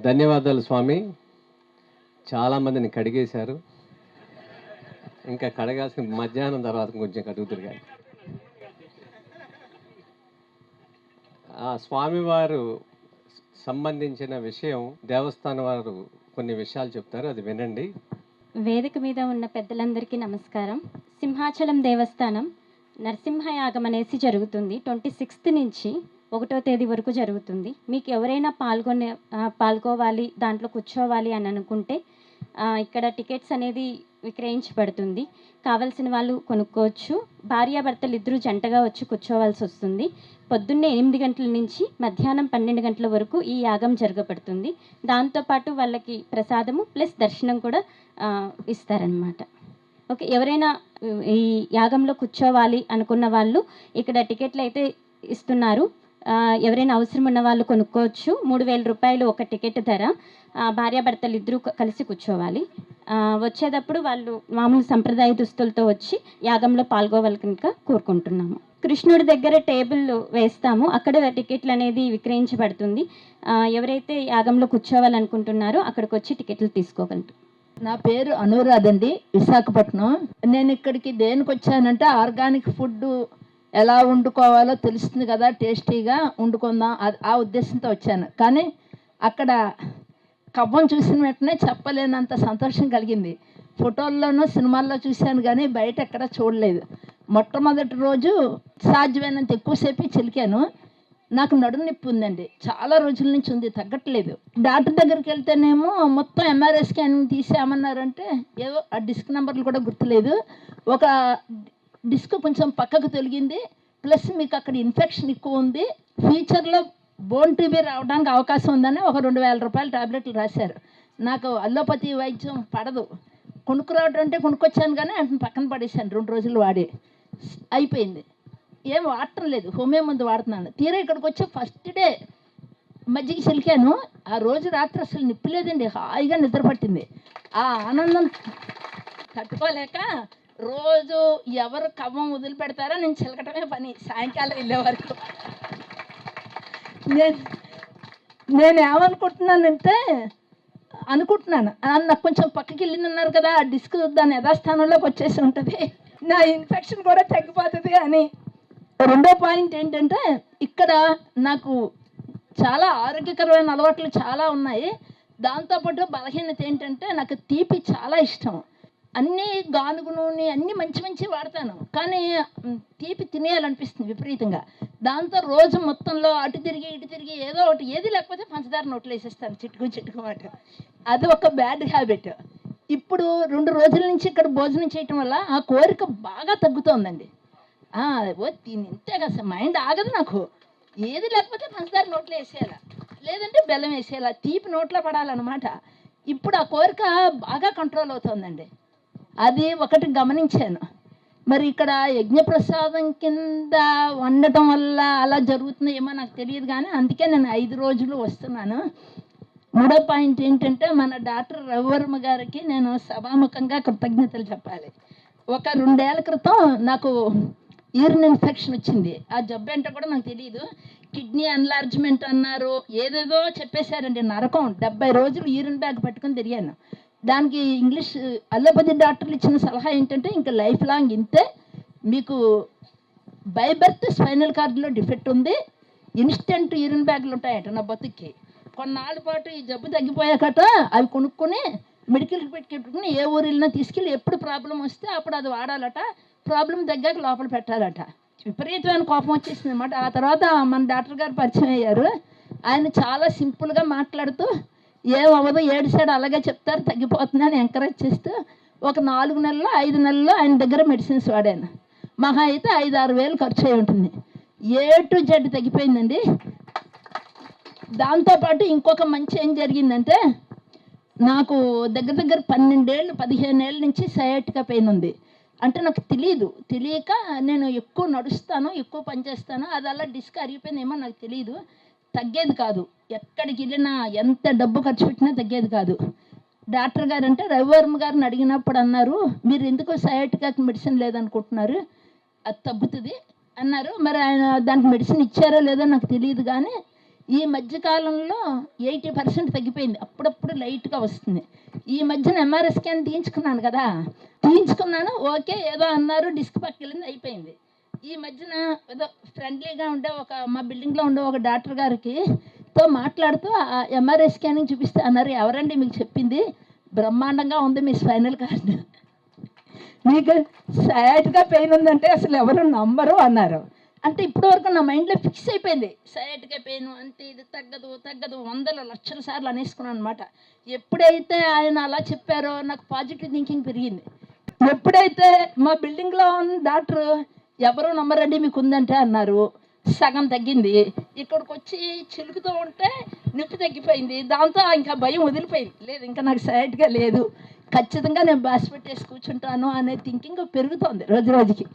ధన్యవాదాలు స్వామి. చాలామందిని కడిగేశారు. ఇంకా కడగాల్సిన మధ్యాహ్నం తర్వాత కొంచెం కడుగుతారు కానీ. ఆ స్వామివారు సంబంధించిన విషయం దేవస్థానం వారు కొన్ని విషయాలు చెప్తారు. అది వినండి. వేదిక మీద ఉన్న పెద్దలందరికీ నమస్కారం. సింహాచలం దేవస్థానం నరసింహయాగం అనేసి జరుగుతుంది. ట్వంటీ సిక్స్త్ నుంచి ఒకటో తేదీ వరకు జరుగుతుంది. మీకు ఎవరైనా పాల్గొనే పాల్గొవాలి దాంట్లో కూర్చోవాలి అని అనుకుంటే ఇక్కడ టికెట్స్ అనేది విక్రయించబడుతుంది. కావలసిన వాళ్ళు కొనుక్కోవచ్చు. భార్యాభర్తలు ఇద్దరు జంటగా వచ్చి కూర్చోవాల్సి వస్తుంది. పొద్దున్నే ఎనిమిది గంటల నుంచి మధ్యాహ్నం పన్నెండు గంటల వరకు ఈ యాగం జరగబడుతుంది. దాంతోపాటు వాళ్ళకి ప్రసాదము ప్లస్ దర్శనం కూడా ఇస్తారనమాట ఓకే ఎవరైనా ఈ యాగంలో కూర్చోవాలి అనుకున్న వాళ్ళు ఇక్కడ టికెట్లు అయితే ఇస్తున్నారు. ఎవరైనా అవసరం ఉన్న వాళ్ళు కొనుక్కోవచ్చు. మూడు వేల రూపాయలు ఒక టికెట్ ధర. భార్యాభర్తలు ఇద్దరూ కలిసి కూర్చోవాలి. వచ్చేటప్పుడు వాళ్ళు మామూలు సంప్రదాయ దుస్తులతో వచ్చి యాగంలో పాల్గొవాలి కనుక కోరుకుంటున్నాము. కృష్ణుడి దగ్గర టేబుల్ వేస్తాము. అక్కడ టికెట్లు అనేది విక్రయించబడుతుంది. ఎవరైతే యాగంలో కూర్చోవాలనుకుంటున్నారో అక్కడికి వచ్చి టికెట్లు తీసుకోగలరు. నా పేరు అనురాధ అండి విశాఖపట్నం. నేను ఇక్కడికి దేనికి వచ్చానంటే ఆర్గానిక్ ఫుడ్ ఎలా వండుకోవాలో తెలుస్తుంది కదా టేస్టీగా వండుకుందాం. అది- ఆ ఉద్దేశంతో వచ్చాను. కానీ అక్కడ కవ్వం చూసిన వెంటనే చెప్పలేనంత సంతోషం కలిగింది. ఫోటోల్లోనూ సినిమాల్లో చూశాను కానీ బయట ఎక్కడ చూడలేదు. మొట్టమొదటి రోజు సాధ్యమైనంత ఎక్కువసేపు చిలికాను. నాకు నడుము నొప్పి ఉందండి. చాలా రోజుల నుంచి ఉంది తగ్గట్లేదు. డాక్టర్ దగ్గరికి వెళ్తేనేమో మొత్తం ఎంఆర్ఐ స్కానింగ్ తీసామన్నారంటే ఏవో ఆ డిస్క్ నెంబర్లు కూడా గుర్తులేదు. ఒక డిస్క్ కొంచెం పక్కకు తొలగింది. ప్లస్ మీకు అక్కడ ఇన్ఫెక్షన్ ఎక్కువ ఉంది. ఫ్యూచర్లో బోన్ టీబీ రావడానికి అవకాశం ఉందని ఒక రెండు వేల రూపాయల టాబ్లెట్లు రాశారు. నాకు అల్లోపతి వైద్యం పడదు. కొనుక్కురావడం అంటే కొనుక్కొచ్చాను కానీ వాటిని పక్కన పడేసాను రెండు రోజులు వాడి. అయిపోయింది. ఏం వాడటం లేదు. హోమియో మందు వాడుతున్నాను. తీరా ఇక్కడికి వచ్చి ఫస్ట్ డే మజ్జిగ చిలికాను. ఆ రోజు రాత్రి అసలు నిప్పి లేదండి హాయిగా నిద్రపట్టింది ఆ ఆనందం తట్టుకోలేక రోజు ఎవరు కవ్వం వదిలిపెడతారో నేను చిలకటమే పని సాయంకాలం వెళ్ళే వరకు. నేను నేను ఏమనుకుంటున్నానంటే అనుకుంటున్నాను. నాకు కొంచెం పక్కకి వెళ్ళిందన్నారు కదా ఆ డిస్క్ దాని యథాస్థానంలోకి వచ్చేసి ఉంటుంది. నా ఇన్ఫెక్షన్ కూడా తగ్గిపోతుంది అని. రెండో పాయింట్ ఏంటంటే ఇక్కడ నాకు చాలా ఆరోగ్యకరమైన అలవాట్లు చాలా ఉన్నాయి. దాంతోపాటు బలహీనత ఏంటంటే నాకు తీపి చాలా ఇష్టం. అన్నీ గానుగు నూనె అన్నీ మంచి మంచి వాడతాను. కానీ తీపి తినేయాలనిపిస్తుంది విపరీతంగా. దాంతో రోజు మొత్తంలో అటు తిరిగి ఇటు తిరిగి ఏదో ఒకటి ఏది లేకపోతే పంచదార నోట్లు వేసేస్తాను చిటుకు చిట్టుకు మాట. అది ఒక బ్యాడ్ హ్యాబిట్. ఇప్పుడు రెండు రోజుల నుంచి ఇక్కడ భోజనం చేయటం వల్ల ఆ కోరిక బాగా తగ్గుతోందండి. దీని ఇంతే కదా మైండ్ ఆగదు నాకు. ఏది లేకపోతే పంచదార నోట్లో వేసేయాలా? లేదంటే బెల్లం వేసేయాలా? తీపి నోట్లో పడాలన్నమాట. ఇప్పుడు ఆ కోరిక బాగా కంట్రోల్ అవుతుందండి. అది ఒకటి గమనించాను. మరి ఇక్కడ యజ్ఞప్రసాదం కింద వండటం వల్ల అలా జరుగుతుందో ఏమో నాకు తెలియదు కానీ అందుకే నేను ఐదు రోజులు వస్తున్నాను. మూడో పాయింట్ ఏంటంటే మన డాక్టర్ రవివర్మ గారికి నేను సభాముఖంగా కృతజ్ఞతలు చెప్పాలి. ఒక రెండేళ్ళ క్రితం నాకు యూరిన్ ఇన్ఫెక్షన్ వచ్చింది. ఆ జబ్బు ఏంటో కూడా నాకు తెలియదు కిడ్నీ అన్లార్జ్మెంట్ అన్నారు. ఏదేదో చెప్పేశారండి నరకం. డెబ్బై రోజులు యూరిన్ బ్యాగ్ పట్టుకొని తిరిగాను. దానికి ఇంగ్లీష్ అల్లోపతి డాక్టర్లు ఇచ్చిన సలహా ఏంటంటే ఇంకా లైఫ్ లాంగ్ ఇంతే. మీకు బై బర్త్ స్పైనల్ కార్డులో డిఫెక్ట్ ఉంది. ఇన్స్టెంట్ యూరిన్ బ్యాగ్లు ఉంటాయట నా బతుక్కి. కొన్నాళ్ళ పాటు ఈ జబ్బు తగ్గిపోయాకట అవి కొనుక్కొని మెడికల్కి పెట్టుకుని ఏ ఊరు వెళ్ళినా తీసుకెళ్ళి ఎప్పుడు ప్రాబ్లం వస్తే అప్పుడు అది వాడాలట. ప్రాబ్లం తగ్గాక లోపల పెట్టాలట. విపరీతమైన కోపం వచ్చేసింది అనమాట ఆ తర్వాత మన డాక్టర్ గారు పరిచయం అయ్యారు. ఆయన చాలా సింపుల్గా మాట్లాడుతూ ఏం అవ్వదు ఏడు అలాగే చెప్తారు. తగ్గిపోతుంది అని ఎంకరేజ్ చేస్తూ ఒక నాలుగు నెలలు ఐదు నెలల్లో ఆయన దగ్గర మెడిసిన్స్ వాడాను. మహా అయితే ఐదు ఆరు వేలు ఖర్చు అయి ఉంటుంది. ఏ టు జెడ్ తగ్గిపోయిందండి. దాంతోపాటు ఇంకొక మంచి ఏం జరిగిందంటే నాకు దగ్గర దగ్గర పన్నెండేళ్ళు పదిహేను ఏళ్ళ నుంచి సయాటికా పెయిన్ ఉంది. అంటే నాకు తెలియదు తెలియక నేను ఎక్కువ నడుస్తాను ఎక్కువ పని చేస్తాను. అది అలా డిస్క్ అరిగిపోయిందేమో నాకు తెలియదు తగ్గేది కాదు. ఎక్కడికి వెళ్ళినా ఎంత డబ్బు ఖర్చు పెట్టినా తగ్గేది కాదు. డాక్టర్ గారు అంటే రవివర్మ గారిని అడిగినప్పుడు అన్నారు మీరు ఎందుకు సయాటికాకి మెడిసిన్ లేదనుకుంటున్నారు? అది తగ్గుతుంది అన్నారు. మరి ఆయన దానికి మెడిసిన్ ఇచ్చారో లేదో నాకు తెలియదు కానీ ఈ మధ్య కాలంలో ఎయిటీ పర్సెంట్ తగ్గిపోయింది. అప్పుడప్పుడు లైట్గా వస్తుంది. ఈ మధ్యన ఎంఆర్ఐ స్కాన్ తీయించుకున్నాను కదా. తీయించుకున్నాను ఓకే ఏదో అన్నారు డిస్క్ పక్కకెళ్ళింది అయిపోయింది. ఈ మధ్యన ఏదో ఫ్రెండ్లీగా ఉండే ఒక మా బిల్డింగ్లో ఉండే ఒక డాక్టర్ గారికి తో మాట్లాడుతూ ఆ ఎంఆర్ఐ స్కానింగ్ చూపిస్తే అన్నారు ఎవరండి మీకు చెప్పింది? బ్రహ్మాండంగా ఉంది మీ స్పైనల్ కార్డు. మీకు సయాటిగా పెయిన్ ఉందంటే అసలు ఎవరు నమ్మరు అన్నారు. అంటే ఇప్పటివరకు నా మైండ్లో ఫిక్స్ అయిపోయింది. సయాటిగా పెయిన్ అంటే ఇది తగ్గదు తగ్గదు వందల లక్షల సార్లు అనేసుకున్నాను అనమాట ఎప్పుడైతే ఆయన అలా చెప్పారో నాకు పాజిటివ్ థింకింగ్ పెరిగింది. ఎప్పుడైతే మా బిల్డింగ్లో ఉన్న డాక్టర్ ఎవరు నమ్మరండి మీకు ఉందంటే అన్నారు. సగం తగ్గింది. ఇక్కడికి వచ్చి చిలుకుతూ ఉంటే నొప్పి తగ్గిపోయింది. దాంతో ఇంకా భయం వదిలిపోయింది. లేదు ఇంకా నాకు సైడ్గా లేదు. ఖచ్చితంగా నేను బాస్ పెట్టేసి కూర్చుంటాను అనే థింకింగ్ పెరుగుతోంది రోజు రోజుకి.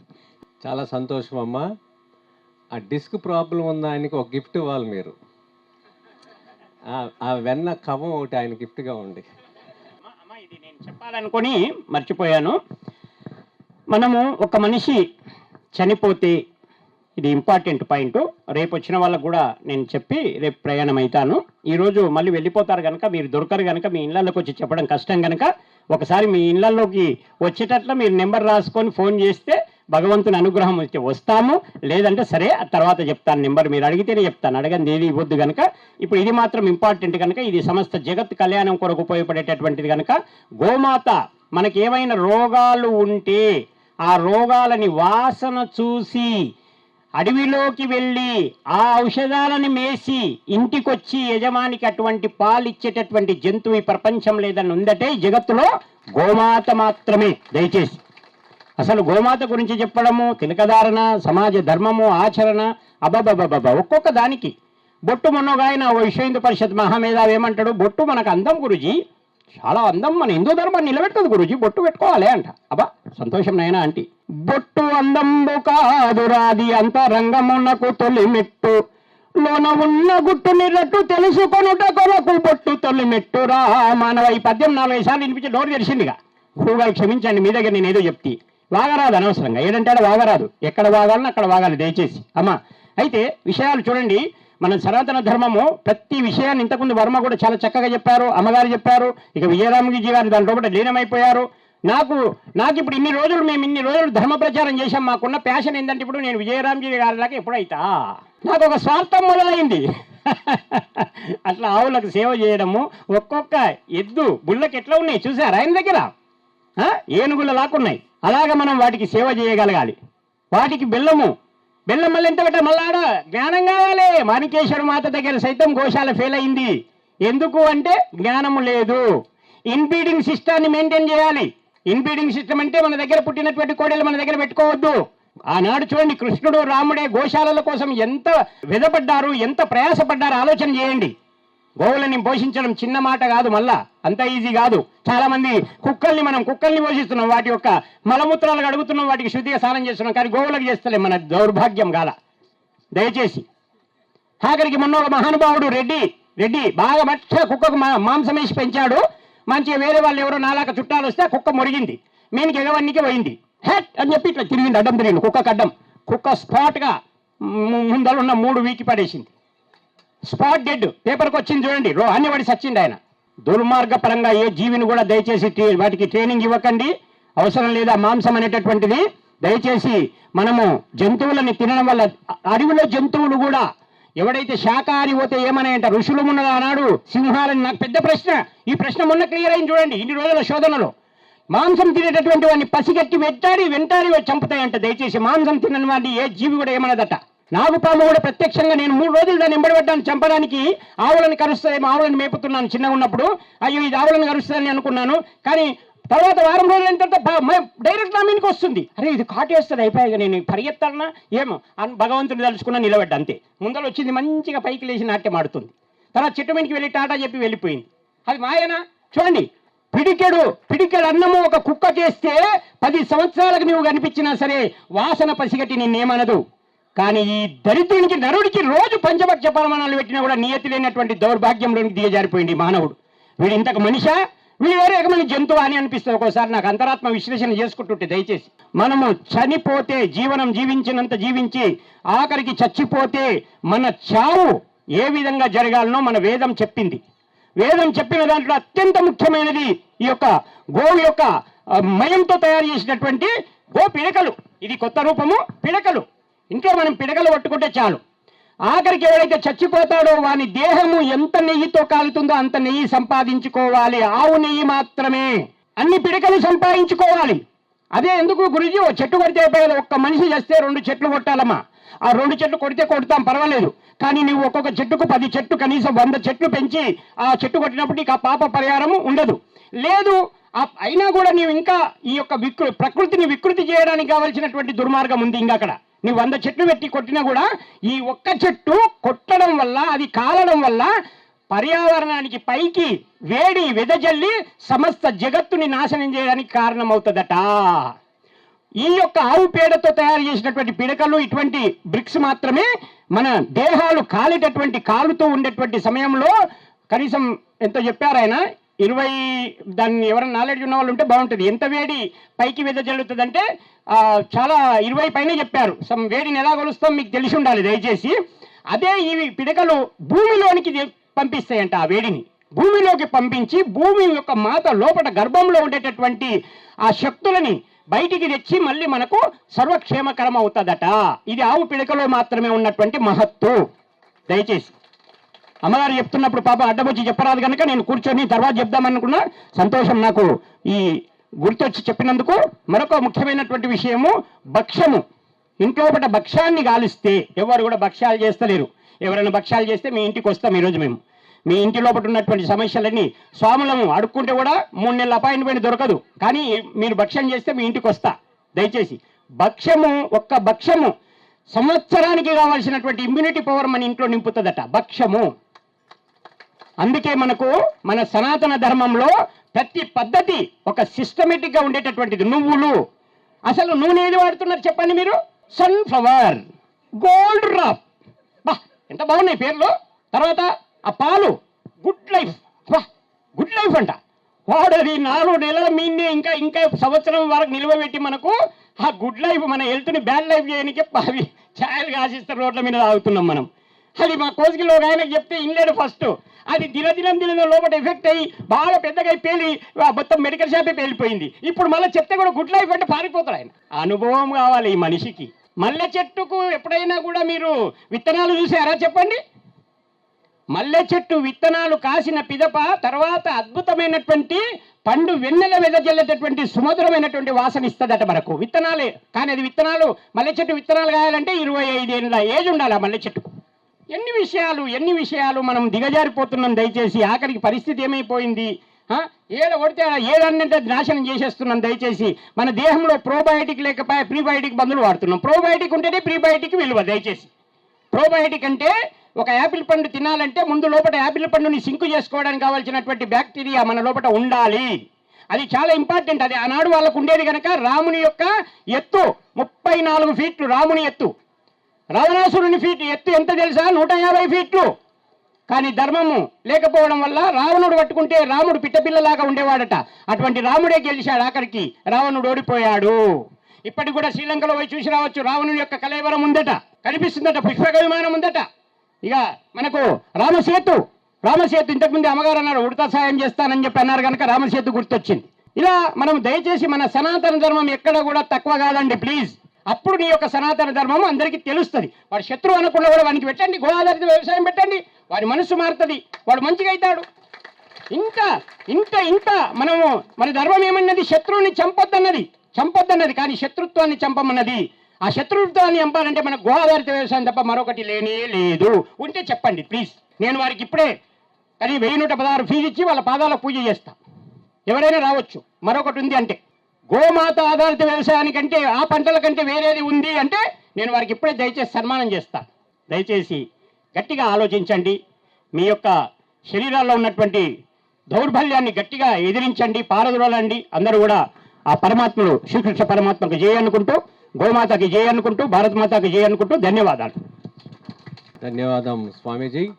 చాలా సంతోషం అమ్మా. ఆ డిస్క్ ప్రాబ్లం ఉన్న ఆయనకి ఒక గిఫ్ట్ ఇవ్వాలి మీరు. ఆ- ఆ వెన్న కవం ఒకటి ఆయన గిఫ్ట్గా అమ్మ, ఇది నేను చెప్పాలనుకొని మర్చిపోయాను. మనము ఒక మనిషి చనిపోతే ఇది ఇంపార్టెంట్ పాయింట్. రేపు వచ్చిన వాళ్ళకు కూడా నేను చెప్పి రేపు ప్రయాణం అవుతాను. ఈరోజు మళ్ళీ వెళ్ళిపోతారు కనుక మీరు దొరకరు కనుక మీ ఇళ్ళలోకి వచ్చి చెప్పడం కష్టం కనుక ఒకసారి మీ ఇళ్ళల్లోకి వచ్చేటట్ల మీరు నెంబర్ రాసుకొని ఫోన్ చేస్తే భగవంతుని అనుగ్రహం వచ్చి వస్తాము. లేదంటే సరే ఆ తర్వాత చెప్తాను. నెంబర్ మీరు అడిగితేనే చెప్తాను. అడగండి ఏది ఇవ్వద్దు కనుక ఇప్పుడు ఇది మాత్రం ఇంపార్టెంట్ కనుక ఇది సమస్త జగత్ కళ్యాణం కొరకు ఉపయోగపడేటటువంటిది కనుక గోమాత మనకి ఏమైనా రోగాలు ఉంటే ఆ రోగాలని వాసన చూసి అడవిలోకి వెళ్ళి ఆ ఔషధాలను మేసి ఇంటికొచ్చి యజమానికి అటువంటి పాలు ఇచ్చేటటువంటి జంతువు ఈ ప్రపంచం లేదని ఉందటే ఈ జగత్తులో గోమాత మాత్రమే. దయచేసి. అసలు గోమాత గురించి చెప్పడము తిలకధారణ సమాజ ధర్మము ఆచరణ అబ్బబ్బబ్బబ్బ ఒక్కొక్క దానికి. బొట్టు మొన్నగాయన ఓ విశ్వ హిందూ పరిషత్ మహామేధావి ఏమంటాడు? బొట్టు మనకు అందం గురుజీ. చాలా అందం మన హిందూ ధర్మాన్ని నిలబెట్టదు గురుజీ బొట్టు పెట్టుకోవాలి అంట. అబ్బా సంతోషం నైనా ఆంటీ. బొట్టు అందంబు కాదురాది అంతరంగమునకు తొలి మెట్టు లోన ఉన్న గుట్టుని రట్టు తెలుసుకొనుట కొరకు బొట్టు తొలి మెట్టురా మానవ ఈ పద్యం నాలుగైదు సార్లు వినిపించి డోర్ తెరిచిందిగా. గురుగారు క్షమించండి మీ దగ్గర నేను ఏదో చెప్తే. వాగరాదు అనవసరంగా. ఏదంటే వాగరాదు. ఎక్కడ వాగాలని అక్కడ వాగాలి దయచేసి. అమ్మా అయితే విషయాలు చూడండి. మన సనాతన ధర్మము ప్రతి విషయాన్ని ఇంతకుముందు వర్మ కూడా చాలా చక్కగా చెప్పారు అమ్మగారు చెప్పారు ఇక విజయరామజీ గారు దాని లోపల లీనమైపోయారు. నాకు నాకు ఇప్పుడు ఇన్ని రోజులు మేము ఇన్ని రోజులు ధర్మ ప్రచారం చేశాం మాకున్న ప్యాషన్ ఏంటంటే ఇప్పుడు నేను విజయరామజీ గారి దాకా ఎప్పుడైతా? నాకు ఒక స్వార్థం మొదలైంది. అట్లా ఆవులకు సేవ చేయడము ఒక్కొక్క ఎద్దు బుల్లకి ఎట్లా ఉన్నాయి చూసారా ఆయన దగ్గర? ఏనుగుల లాక్కున్నాయి అలాగ మనం వాటికి సేవ చేయగలగాలి. వాటికి బెల్లము బెల్లం మళ్ళీ ఎంత పెట్ట మళ్ళాడ జ్ఞానం కావాలి. మాణికేశ్వర మాత దగ్గర సైతం గోశాల ఫెయిల్ అయింది. ఎందుకు అంటే జ్ఞానము లేదు. ఇన్బీడింగ్ సిస్టాన్ని మెయింటైన్ చేయాలి. ఇన్బీడింగ్ సిస్టమ్ అంటే మన దగ్గర పుట్టినటువంటి కోడలు మన దగ్గర పెట్టుకోవద్దు. ఆనాడు చూడండి కృష్ణుడు రాముడే గోశాలల కోసం ఎంత విధపడ్డారు ఎంత ప్రయాసపడ్డారు ఆలోచన చేయండి. గోవులని పోషించడం చిన్న మాట కాదు మళ్ళా అంత ఈజీ కాదు. చాలా మంది కుక్కల్ని మనం కుక్కల్ని పోషిస్తున్నాం వాటి యొక్క మలమూత్రాలు అడుగుతున్నాం వాటికి శుద్ధిగా స్నానం చేస్తున్నాం కానీ గోవులకు చేస్తలే మన దౌర్భాగ్యం కాల. దయచేసి. ఆఖరికి మొన్న ఒక మహానుభావుడు రెడ్డి రెడ్డి బాగా మచ్చ కుక్కకు మాంసం వేసి పెంచాడు. మంచిగా వేరే వాళ్ళు ఎవరో నాలాక చుట్టాలు వస్తే కుక్క మురిగింది. మేనికి ఎగవన్నికి పోయింది. హెట్! అని చెప్పి ఇట్లా తిరిగింది అడ్డం తిరిగింది కుక్కకు అడ్డం. కుక్క స్పాట్గా ముందర ఉన్న మూడు వీకి పడేసింది. Spot dead. పేపర్కి వచ్చింది చూడండి. రో అన్ని వాడి సచ్చింది ఆయన? దుర్మార్గ పరంగా ఏ జీవిని కూడా దయచేసి వాటికి ట్రైనింగ్ ఇవ్వకండి. అవసరం లేదా మాంసం అనేటటువంటిది. దయచేసి మనము జంతువులని తినడం వల్ల అడవిలో జంతువులు కూడా ఎవడైతే శాకాహారి పోతే ఏమన్నాయంట? ఋషులు మొన్న అన్నాడు సింహాలని నాకు పెద్ద ప్రశ్న. ఈ ప్రశ్న మొన్న క్లియర్ అయింది చూడండి. ఇన్ని రోజుల శోధనలో. మాంసం తినేటటువంటి వాడిని పసిగట్టి వెంటాడి వెంటాడి చంపుతాయంట. దయచేసి మాంసం తినని వాడిని ఏ జీవి కూడా ఏమన్నదట నాగుపాము కూడా ప్రత్యక్షంగా నేను మూడు రోజులు దాన్ని ఎంబడబడ్డాను చంపడానికి ఆవులను కరుస్తాయేమో ఆవులను మేపుతున్నాను చిన్నగా ఉన్నప్పుడు. అయ్యో ఇది ఆవులను కరుస్తుందని అనుకున్నాను. కానీ తర్వాత వారం రోజులు తర్వాత డైరెక్ట్ నా మీదకి వస్తుంది. అరే ఇది కాటేస్తుంది అయిపోయాక నేను పరిగెత్తాలన్నా ఏమో అని భగవంతుని తలుచుకున్నా నిలబడ్డా అంతే. ముందర వచ్చింది మంచిగా పైకి లేచి నాట్యం ఆడుతుంది. తర్వాత చెట్టు మీదకి వెళ్ళి టాటా చెప్పి వెళ్ళిపోయింది. అది మాయనా? చూడండి పిడికెడు పిడికెడు అన్నము ఒక కుక్క చేస్తే పది సంవత్సరాలకు నువ్వు కనిపించినా సరే వాసన పసిగట్టి నిన్నేమనదు. కానీ ఈ దరిద్రునికి నరుడికి రోజు పంచభక్ష పరమాణాలు పెట్టినా కూడా నియతి లేనటువంటి దౌర్భాగ్యంలోనికి దిగజారిపోయింది మానవుడు. వీడు ఇంతకు మనిషా? వీడు వేరే రకమైన జంతువు అని అనిపిస్తుంది. ఒక్కోసారి నాకు అంతరాత్మ విశ్లేషణ చేసుకుంటుంటే దయచేసి. మనము చనిపోతే జీవనం జీవించినంత జీవించి ఆఖరికి చచ్చిపోతే మన చావు ఏ విధంగా జరగాలనో మన వేదం చెప్పింది. వేదం చెప్పిన దాంట్లో అత్యంత ముఖ్యమైనది ఈ యొక్క గోవు యొక్క మయంతో తయారు చేసినటువంటి గో పిడకలు ఇది కొత్త రూపము పిడకలు. ఇంట్లో మనం పిడకలు పట్టుకుంటే చాలు. ఆఖరికి ఎవరైతే చచ్చిపోతాడో వాని దేహము ఎంత నెయ్యితో కాలుతుందో అంత నెయ్యి సంపాదించుకోవాలి. ఆవు నెయ్యి మాత్రమే. అన్ని పిడకలు సంపాదించుకోవాలి. అదే ఎందుకు గురుజీ? ఓ చెట్టు కొడితే పోయాలి ఒక్క మనిషి చేస్తే రెండు చెట్లు కొట్టాలమ్మా. ఆ రెండు చెట్లు కొడితే కొడతాం పర్వాలేదు. కానీ నువ్వు ఒక్కొక్క చెట్టుకు పది చెట్లు కనీసం వంద చెట్లు పెంచి ఆ చెట్టు కొట్టినప్పుడు నీకు ఆ పాప పరిహారము ఉండదు. లేదు అయినా కూడా నీవు ఇంకా ఈ యొక్క వికృ ప్రకృతిని వికృతి చేయడానికి కావలసినటువంటి దుర్మార్గం ఉంది ఇంకా అక్కడ నువ్వు వంద చెట్లు పెట్టి కొట్టినా కూడా ఈ ఒక్క చెట్టు కొట్టడం వల్ల అది కాలడం వల్ల పర్యావరణానికి పైకి వేడి వెదజల్లి సమస్త జగత్తుని నాశనం చేయడానికి కారణమవుతుందట. ఈ యొక్క ఆవు పేడతో తయారు చేసినటువంటి పిడకలు ఇటువంటి బ్రిక్స్ మాత్రమే మన దేహాలు కాలేటటువంటి కాలుతూ ఉండేటువంటి సమయంలో కనీసం ఎంత చెప్పారు ఆయన? ఇరవై దాన్ని ఎవరైనా నాలెడ్జ్ ఉన్న వాళ్ళు ఉంటే బాగుంటుంది. ఎంత వేడి పైకి వెదజల్లుతుందంటే ఆ, చాలా ఇరవై పైన చెప్పారు. సమ్ వేడిని ఎలా కొలుస్తాం మీకు తెలిసి ఉండాలి దయచేసి. అదే ఇవి పిడకలు భూమిలోనికి పంపిస్తాయంట ఆ వేడిని. భూమిలోకి పంపించి భూమి యొక్క మాత లోపల గర్భంలో ఉండేటటువంటి ఆ శక్తులని బయటికి తెచ్చి మళ్ళీ మనకు సర్వక్షేమకరం అవుతుందట ఇది ఆవు పిడకలో మాత్రమే ఉన్నటువంటి మహత్తు. దయచేసి. అమ్మగారు చెప్తున్నప్పుడు పాప అడ్డమొచ్చి చెప్పరాదు కనుక నేను కూర్చొని తర్వాత చెప్దామనుకున్న సంతోషం నాకు ఈ గుర్తొచ్చి చెప్పినందుకు మరొక ముఖ్యమైనటువంటి విషయము భక్ష్యము. ఇంట్లో పడ్డ భక్ష్యాన్ని గాలిస్తే ఎవరు కూడా భక్ష్యాలు చేస్తలేరు. ఎవరైనా భక్ష్యాలు చేస్తే మీ ఇంటికి వస్తాం ఈరోజు మేము. మీ ఇంటి లోపల ఉన్నటువంటి సమస్యలన్నీ స్వాములము అడుక్కుంటే కూడా మూడు నెలల అపాయింట్మెంట్ దొరకదు. కానీ మీరు భక్ష్యం చేస్తే మీ ఇంటికి వస్తా. దయచేసి భక్ష్యము ఒక్క భక్ష్యము సంవత్సరానికి కావాల్సినటువంటి ఇమ్యూనిటీ పవర్ మన ఇంట్లో నింపుతుందట. భక్ష్యము. అందుకే మనకు మన సనాతన ధర్మంలో ప్రతి పద్ధతి ఒక సిస్టమేటిక్గా ఉండేటటువంటిది. నువ్వులు. అసలు నూనె ఏది వాడుతున్నారు చెప్పండి మీరు? సన్ఫ్లవర్ గోల్డ్ రాప్ బా ఎంత బాగున్నాయి పేర్లు. తర్వాత ఆ పాలు. గుడ్ లైఫ్ బా గుడ్ లైఫ్ అంట. వాడది నాలుగు నెలల మీదే ఇంకా ఇంకా సంవత్సరం వరకు నిల్వబెట్టి మనకు ఆ గుడ్ లైఫ్ మన హెల్త్ని బ్యాడ్ లైఫ్ చేయడానికి అవి ఛాయలు కాసిస్తారు రోడ్ల మీద తాగుతున్నాం మనం. అది మా కోసికిలో ఒక ఆయనకు చెప్తే ఇన్లేడు ఫస్ట్ అది దినదినం దినం లోపల ఎఫెక్ట్ అయ్యి బాగా పెద్దగా పేలి మొత్తం మెడికల్ షాపే పేలిపోయింది. ఇప్పుడు మళ్ళీ చెప్తే కూడా గుడ్ లైఫ్ అంటే పారిపోతాడు ఆయన. అనుభవం కావాలి ఈ మనిషికి. మల్లె చెట్టుకు ఎప్పుడైనా కూడా మీరు విత్తనాలు చూసారా చెప్పండి? మల్లె చెట్టు విత్తనాలు కాసిన పిదప తర్వాత అద్భుతమైనటువంటి పండు వెన్నెల వెదజల్లేటటువంటి సుమధురమైనటువంటి వాసన ఇస్తుందట మనకు. విత్తనాలే కానీ అది విత్తనాలు మల్లె చెట్టు విత్తనాలు కాయాలంటే ఇరవై ఐదేళ్ళ ఏజ్ ఉండాలి ఆ మల్లె చెట్టుకు. ఎన్ని విషయాలు ఎన్ని విషయాలు మనం దిగజారిపోతున్నాం దయచేసి? ఆఖరికి పరిస్థితి ఏమైపోయింది? ఏడ కొడితే ఏడన్నంటే ఏదన్నంటే నాశనం చేసేస్తున్నాం దయచేసి. మన దేహంలో ప్రోబయోటిక్ లేకపోయా ప్రీబయోటిక్ మందులు వాడుతున్నాం. ప్రోబయోటిక్ ఉంటేనే ప్రీబయోటిక్ విలువ దయచేసి. ప్రోబయోటిక్ అంటే ఒక యాపిల్ పండు తినాలంటే ముందు లోపల యాపిల్ పండుని సింకు చేసుకోవడానికి కావాల్సినటువంటి బ్యాక్టీరియా మన లోపల ఉండాలి. అది చాలా ఇంపార్టెంట్. అది ఆనాడు వాళ్ళకు ఉండేది కనుక రాముని యొక్క ఎత్తు ముప్పై నాలుగు ఫీట్లు రాముని ఎత్తు. రావణాసురుని ఫీట్ ఎత్తు ఎంత తెలుసా? నూట యాభై ఫీట్లు కానీ ధర్మము లేకపోవడం వల్ల రావణుడు పట్టుకుంటే రాముడు పిట్టపిల్లలాగా ఉండేవాడట. అటువంటి రాముడే గెలిచాడు ఆఖరికి. రావణుడు ఓడిపోయాడు. ఇప్పటికి కూడా శ్రీలంకలో పోయి చూసి రావచ్చు. రావణుని యొక్క కలేవరం ఉందట. కనిపిస్తుందట. పుష్పక విమానం ఉందట. ఇక మనకు రామసేతు. రామసేతు ఇంతకుముందు అమ్మగారు అన్నారు ఉడతా సాయం చేస్తానని చెప్పి అన్నారు కనుక రామసేతు గుర్తొచ్చింది. ఇలా మనం దయచేసి మన సనాతన ధర్మం ఎక్కడ కూడా తక్కువ కాదండి ప్లీజ్ అప్పుడు నీ యొక్క సనాతన ధర్మం అందరికీ తెలుస్తుంది. వాడు శత్రువు అనకుండా కూడా వానికి పెట్టండి గోళాధారిత వ్యవసాయం పెట్టండి వాడి మనసు మారుతుంది వాడు మంచిగా అవుతాడు. ఇంత ఇంత ఇంత మనము మన ధర్మం ఏమన్నది? శత్రువుని చంపొద్దన్నది చంపొద్దన్నది కానీ శత్రుత్వాన్ని చంపమన్నది. ఆ శత్రుత్వాన్ని చంపాలంటే మన గోళాధారిత వ్యవసాయం తప్ప మరొకటి లేనే లేదు. ఉంటే చెప్పండి ప్లీజ్ నేను వారికి ఇప్పుడే కానీ వెయ్యి నూట పదహారు ఫీజు ఇచ్చి వాళ్ళ పాదాలకు పూజ చేస్తా. ఎవరైనా రావచ్చు మరొకటి ఉంది అంటే. గోమాత ఆధారిత వ్యవసాయానికంటే ఆ పంటల కంటే వేరేది ఉంది అంటే నేను వారికి ఇప్పుడే దయచేసి సన్మానం చేస్తా. దయచేసి గట్టిగా ఆలోచించండి. మీ యొక్క శరీరాల్లో ఉన్నటువంటి దౌర్బల్యాన్ని గట్టిగా ఎదిరించండి పారదురోలండి. అందరూ కూడా ఆ పరమాత్మలు శ్రీకృష్ణ పరమాత్మకు చేయనుకుంటూ అనుకుంటూ గోమాతకి చేయనుకుంటూ భారతమాతకి భారత మాతకి అనుకుంటూ ధన్యవాదాలు. ధన్యవాదం స్వామీజీ.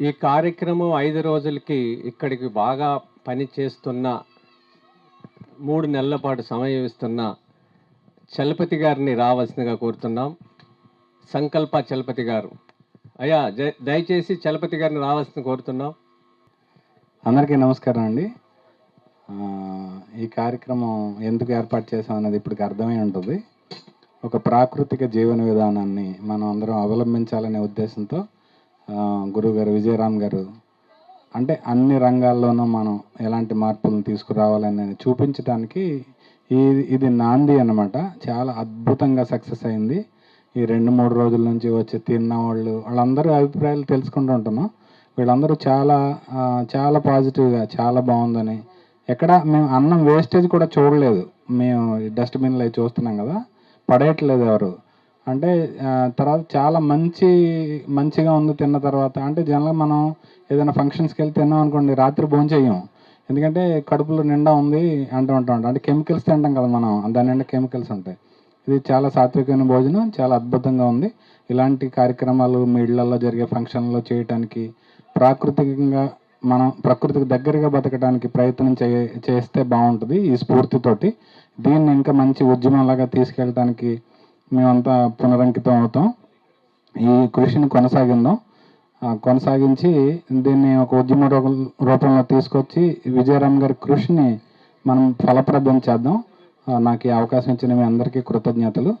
ఈ కార్యక్రమం ఐదు రోజులకి ఇక్కడికి బాగా పని చేస్తున్న మూడు నెలల పాటు సమయం ఇస్తున్న చలపతి గారిని రావాల్సిందిగా కోరుతున్నాం. సంకల్ప చలపతి గారు. అయ్యా దయచేసి చలపతి గారిని రావాల్సింది కోరుతున్నాం. అందరికీ నమస్కారం అండి. ఈ కార్యక్రమం ఎందుకు ఏర్పాటు చేసాం అనేది ఇప్పటికి అర్థమై ఉంటుంది. ఒక ప్రాకృతిక జీవన విధానాన్ని మనం అందరం అవలంబించాలనే ఉద్దేశంతో గురువుగారు విజయరామ్ గారు అంటే అన్ని రంగాల్లోనూ మనం ఎలాంటి మార్పులను తీసుకురావాలని చూపించడానికి ఈ ఇది నాంది అనమాట చాలా అద్భుతంగా సక్సెస్ అయింది. ఈ రెండు మూడు రోజుల నుంచి వచ్చి తిన్న వాళ్ళు వాళ్ళందరూ అభిప్రాయాలు తెలుసుకుంటూ ఉంటున్నాం. వీళ్ళందరూ చాలా చాలా పాజిటివ్గా చాలా బాగుందని. ఎక్కడ మేము అన్నం వేస్టేజ్ కూడా చూడలేదు. మేము డస్ట్బిన్లో అవి చూస్తున్నాం కదా. పడేయట్లేదు ఎవరు. అంటే తర్వాత చాలా మంచి మంచిగా ఉంది తిన్న తర్వాత. అంటే జనరల్గా మనం ఏదైనా ఫంక్షన్స్కి వెళ్ళి తిన్నాం అనుకోండి రాత్రి భోంచేయం ఎందుకంటే కడుపులో నిండా ఉంది అంటూ ఉంటాం అంటే. కెమికల్స్ తింటాం కదా మనం దాని నిండా కెమికల్స్ ఉంటాయి. ఇది చాలా సాత్వికమైన భోజనం చాలా అద్భుతంగా ఉంది. ఇలాంటి కార్యక్రమాలు మీ ఇళ్ళలో జరిగే ఫంక్షన్లో చేయటానికి ప్రాకృతికంగా మనం ప్రకృతికి దగ్గరగా బతకడానికి ప్రయత్నం చే చేస్తే బాగుంటుంది ఈ స్ఫూర్తితోటి. దీన్ని ఇంకా మంచి ఉద్యమంలాగా తీసుకెళ్ళడానికి మేమంతా పునరంకితం అవుతాం. ఈ కృషిని కొనసాగిందాం కొనసాగించి దీన్ని ఒక ఉద్యమ రూపం- రూపంలో తీసుకొచ్చి విజయరామ్ గారి కృషిని మనం ఫలప్రదం చేద్దాం. నాకు ఈ అవకాశం ఇచ్చిన మీ అందరికీ కృతజ్ఞతలు.